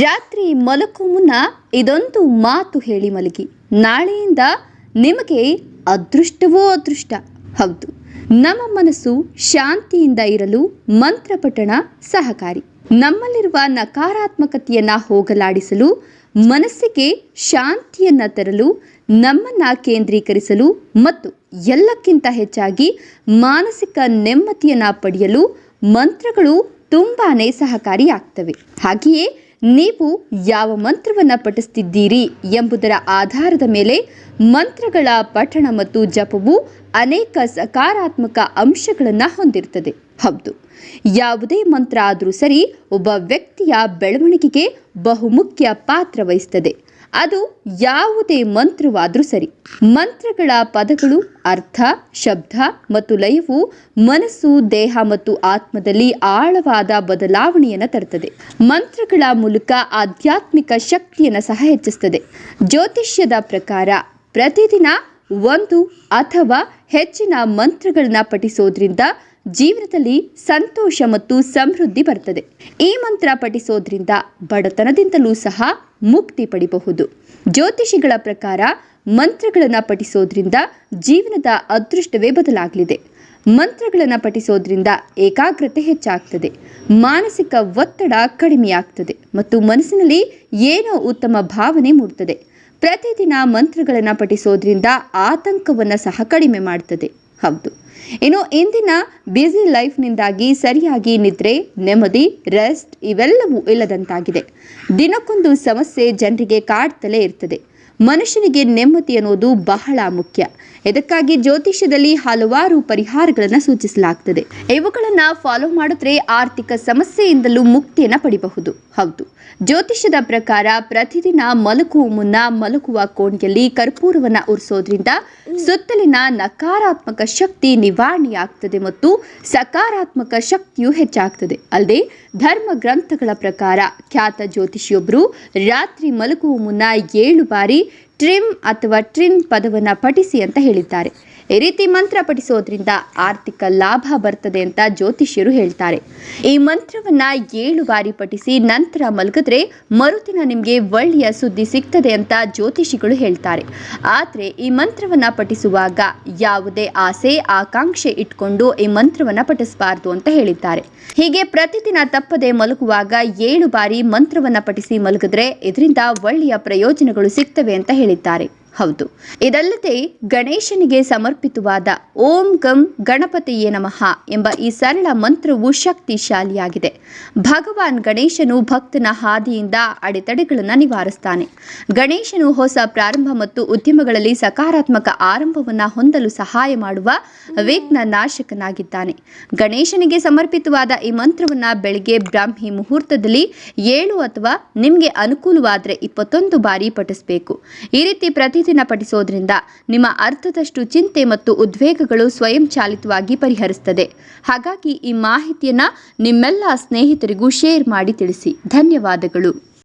ರಾತ್ರಿ ಮಲಕೋ ಮುನ್ನ ಇದೊಂದು ಮಾತು ಹೇಳಿ ಮಲಗಿ. ನಾಳೆಯಿಂದ ನಿಮಗೆ ಅದೃಷ್ಟವೋ ಅದೃಷ್ಟ? ಹೌದು. ನಮ್ಮ ಮನಸ್ಸು ಶಾಂತಿಯಿಂದ ಇರಲು ಮಂತ್ರ ಪಠಣ ಸಹಕಾರಿ. ನಮ್ಮಲ್ಲಿರುವ ನಕಾರಾತ್ಮಕತೆಯನ್ನು ಹೋಗಲಾಡಿಸಲು, ಮನಸ್ಸಿಗೆ ಶಾಂತಿಯನ್ನು ತರಲು, ನಮ್ಮನ್ನು ಕೇಂದ್ರೀಕರಿಸಲು ಮತ್ತು ಎಲ್ಲಕ್ಕಿಂತ ಹೆಚ್ಚಾಗಿ ಮಾನಸಿಕ ನೆಮ್ಮದಿಯನ್ನ ಪಡೆಯಲು ಮಂತ್ರಗಳು ತುಂಬಾನೇ ಸಹಕಾರಿಯಾಗ್ತವೆ. ಹಾಗೆಯೇ ನೀವು ಯಾವ ಮಂತ್ರವನ್ನು ಪಠಿಸ್ತಿದ್ದೀರಿ ಎಂಬುದರ ಆಧಾರದ ಮೇಲೆ ಮಂತ್ರಗಳ ಪಠಣ ಮತ್ತು ಜಪವು ಅನೇಕ ಸಕಾರಾತ್ಮಕ ಅಂಶಗಳನ್ನು ಹೊಂದಿರ್ತದೆ. ಹೌದು. ಯಾವುದೇ ಮಂತ್ರ ಆದರೂ ಸರಿ, ಒಬ್ಬ ವ್ಯಕ್ತಿಯ ಬೆಳವಣಿಗೆಗೆ ಬಹುಮುಖ್ಯ ಪಾತ್ರ ವಹಿಸ್ತದೆ. ಅದು ಯಾವುದೇ ಮಂತ್ರವಾದರೂ ಸರಿ. ಮಂತ್ರಗಳ ಪದಗಳು ಅರ್ಥ, ಶಬ್ದ ಮತ್ತು ಲಯವು ಮನಸ್ಸು, ದೇಹ ಮತ್ತು ಆತ್ಮದಲ್ಲಿ ಆಳವಾದ ಬದಲಾವಣೆಯನ್ನು ತರುತ್ತದೆ. ಮಂತ್ರಗಳ ಮೂಲಕ ಆಧ್ಯಾತ್ಮಿಕ ಶಕ್ತಿಯನ್ನು ಸಹ ಹೆಚ್ಚಿಸ್ತದೆ ಜ್ಯೋತಿಷ್ಯದ ಪ್ರಕಾರ ಪ್ರತಿದಿನ ಒಂದು ಅಥವಾ ಹೆಚ್ಚಿನ ಮಂತ್ರಗಳನ್ನ ಪಠಿಸೋದ್ರಿಂದ ಜೀವನದಲ್ಲಿ ಸಂತೋಷ ಮತ್ತು ಸಮೃದ್ಧಿ ಬರ್ತದೆ. ಈ ಮಂತ್ರ ಪಠಿಸೋದ್ರಿಂದ ಬಡತನದಿಂದಲೂ ಸಹ ಮುಕ್ತಿ ಪಡಿಬಹುದು. ಜ್ಯೋತಿಷಿಗಳ ಪ್ರಕಾರ ಮಂತ್ರಗಳನ್ನು ಪಠಿಸೋದ್ರಿಂದ ಜೀವನದ ಅದೃಷ್ಟವೇ ಬದಲಾಗಲಿದೆ. ಮಂತ್ರಗಳನ್ನು ಪಠಿಸೋದ್ರಿಂದ ಏಕಾಗ್ರತೆ ಹೆಚ್ಚಾಗ್ತದೆ. ಮಾನಸಿಕ ಒತ್ತಡ ಕಡಿಮೆಯಾಗ್ತದೆ ಮತ್ತು ಮನಸ್ಸಿನಲ್ಲಿ ಏನೋ ಉತ್ತಮ ಭಾವನೆ ಮೂಡ್ತದೆ. ಪ್ರತಿದಿನ ಮಂತ್ರಗಳನ್ನು ಪಠಿಸೋದ್ರಿಂದ ಆತಂಕವನ್ನು ಸಹ ಕಡಿಮೆ ಮಾಡ್ತದೆ. ಹೌದು. ಇನ್ನು ಇಂದಿನ ಬ್ಯುಸಿ ಲೈಫ್ನಿಂದಾಗಿ ಸರಿಯಾಗಿ ನಿದ್ರೆ, ನೆಮ್ಮದಿ, ರೆಸ್ಟ್ ಇವೆಲ್ಲವೂ ಇಲ್ಲದಂತಾಗಿದೆ. ದಿನಕ್ಕೊಂದು ಸಮಸ್ಯೆ ಜನರಿಗೆ ಕಾಡ್ತಲೇ ಇರ್ತದೆ. ಮನುಷ್ಯನಿಗೆ ನೆಮ್ಮದಿ ಅನ್ನೋದು ಬಹಳ ಮುಖ್ಯ. ಇದಕ್ಕಾಗಿ ಜ್ಯೋತಿಷ್ಯದಲ್ಲಿ ಹಲವಾರು ಪರಿಹಾರಗಳನ್ನು ಸೂಚಿಸಲಾಗ್ತದೆ. ಇವುಗಳನ್ನ ಫಾಲೋ ಮಾಡಿದ್ರೆ ಆರ್ಥಿಕ ಸಮಸ್ಯೆಯಿಂದಲೂ ಮುಕ್ತಿಯನ್ನ ಪಡಿಬಹುದು. ಹೌದು. ಜ್ಯೋತಿಷ್ಯದ ಪ್ರಕಾರ ಪ್ರತಿದಿನ ಮಲಗುವ ಮುನ್ನ ಮಲಗುವ ಕೋಣೆಯಲ್ಲಿ ಕರ್ಪೂರವನ್ನ ಉರಿಸೋದ್ರಿಂದ ಸುತ್ತಲಿನ ನಕಾರಾತ್ಮಕ ಶಕ್ತಿ ನಿವಾರಣೆಯಾಗ್ತದೆ ಮತ್ತು ಸಕಾರಾತ್ಮಕ ಶಕ್ತಿಯು ಹೆಚ್ಚಾಗ್ತದೆ. ಅಲ್ಲದೆ ಧರ್ಮ ಗ್ರಂಥಗಳ ಪ್ರಕಾರ ಖ್ಯಾತ ಜ್ಯೋತಿಷಿಯೊಬ್ಬರು ರಾತ್ರಿ ಮಲಗುವ ಮುನ್ನ ಏಳು ಬಾರಿ ಟ್ರಿಮ್ ಅಥವಾ ಟ್ರಿನ್ ಪದವನ್ನು ಪಠಿಸಿ ಅಂತ ಹೇಳಿದ್ದಾರೆ. ಈ ರೀತಿ ಮಂತ್ರ ಪಠಿಸೋದ್ರಿಂದ ಆರ್ಥಿಕ ಲಾಭ ಬರ್ತದೆ ಅಂತ ಜ್ಯೋತಿಷ್ಯರು ಹೇಳ್ತಾರೆ. ಈ ಮಂತ್ರವನ್ನ ಏಳು ಬಾರಿ ಪಠಿಸಿ ನಂತರ ಮಲಗಿದ್ರೆ ಮರುದಿನ ನಿಮಗೆ ಒಳ್ಳೆಯ ಸುದ್ದಿ ಸಿಗ್ತದೆ ಅಂತ ಜ್ಯೋತಿಷಿಗಳು ಹೇಳ್ತಾರೆ. ಆದರೆ ಈ ಮಂತ್ರವನ್ನ ಪಠಿಸುವಾಗ ಯಾವುದೇ ಆಸೆ, ಆಕಾಂಕ್ಷೆ ಇಟ್ಕೊಂಡು ಈ ಮಂತ್ರವನ್ನ ಪಠಿಸಬಾರ್ದು ಅಂತ ಹೇಳಿದ್ದಾರೆ. ಹೀಗೆ ಪ್ರತಿದಿನ ತಪ್ಪದೆ ಮಲಗುವಾಗ ಏಳು ಬಾರಿ ಮಂತ್ರವನ್ನ ಪಠಿಸಿ ಮಲಗಿದ್ರೆ ಇದರಿಂದ ಒಳ್ಳೆಯ ಪ್ರಯೋಜನಗಳು ಸಿಗ್ತವೆ ಅಂತ ಹೇಳಿದ್ದಾರೆ. ಹೌದು. ಇದಲ್ಲದೆ ಗಣೇಶನಿಗೆ ಸಮರ್ಪಿತವಾದ ಓಂ ಗಂ ಗಣಪತಿಯೇ ನಮಃ ಎಂಬ ಈ ಸರಳ ಮಂತ್ರವು ಶಕ್ತಿಶಾಲಿಯಾಗಿದೆ. ಭಗವಾನ್ ಗಣೇಶನು ಭಕ್ತನ ಹಾದಿಯಿಂದ ಅಡೆತಡೆಗಳನ್ನು ನಿವಾರಿಸ್ತಾನೆ. ಗಣೇಶನು ಹೊಸ ಪ್ರಾರಂಭ ಮತ್ತು ಉದ್ಯಮಗಳಲ್ಲಿ ಸಕಾರಾತ್ಮಕ ಆರಂಭವನ್ನು ಹೊಂದಲು ಸಹಾಯ ಮಾಡುವ ವಿಘ್ನ ನಾಶಕನಾಗಿದ್ದಾನೆ ಗಣೇಶನಿಗೆ ಸಮರ್ಪಿತವಾದ ಈ ಮಂತ್ರವನ್ನು ಬೆಳಿಗ್ಗೆ ಬ್ರಾಹ್ಮಿ ಮುಹೂರ್ತದಲ್ಲಿ ಏಳು ಅಥವಾ ನಿಮಗೆ ಅನುಕೂಲವಾದರೆ ಇಪ್ಪತ್ತೊಂದು ಬಾರಿ ಪಠಿಸಬೇಕು. ಈ ರೀತಿ ಪ್ರತಿದಿನ ಪಠಿಸೋದ್ರಿಂದ ನಿಮ್ಮ ಅರ್ಥದಷ್ಟು ಚಿಂತೆ ಮತ್ತು ಉದ್ವೇಗಗಳು ಸ್ವಯಂಚಾಲಿತವಾಗಿ ಪರಿಹರಿಸುತ್ತದೆ ಹಾಗಾಗಿ ಈ ಮಾಹಿತಿಯನ್ನ ನಿಮ್ಮೆಲ್ಲ ಸ್ನೇಹಿತರಿಗೂ ಶೇರ್ ಮಾಡಿ ತಿಳಿಸಿ. ಧನ್ಯವಾದಗಳು.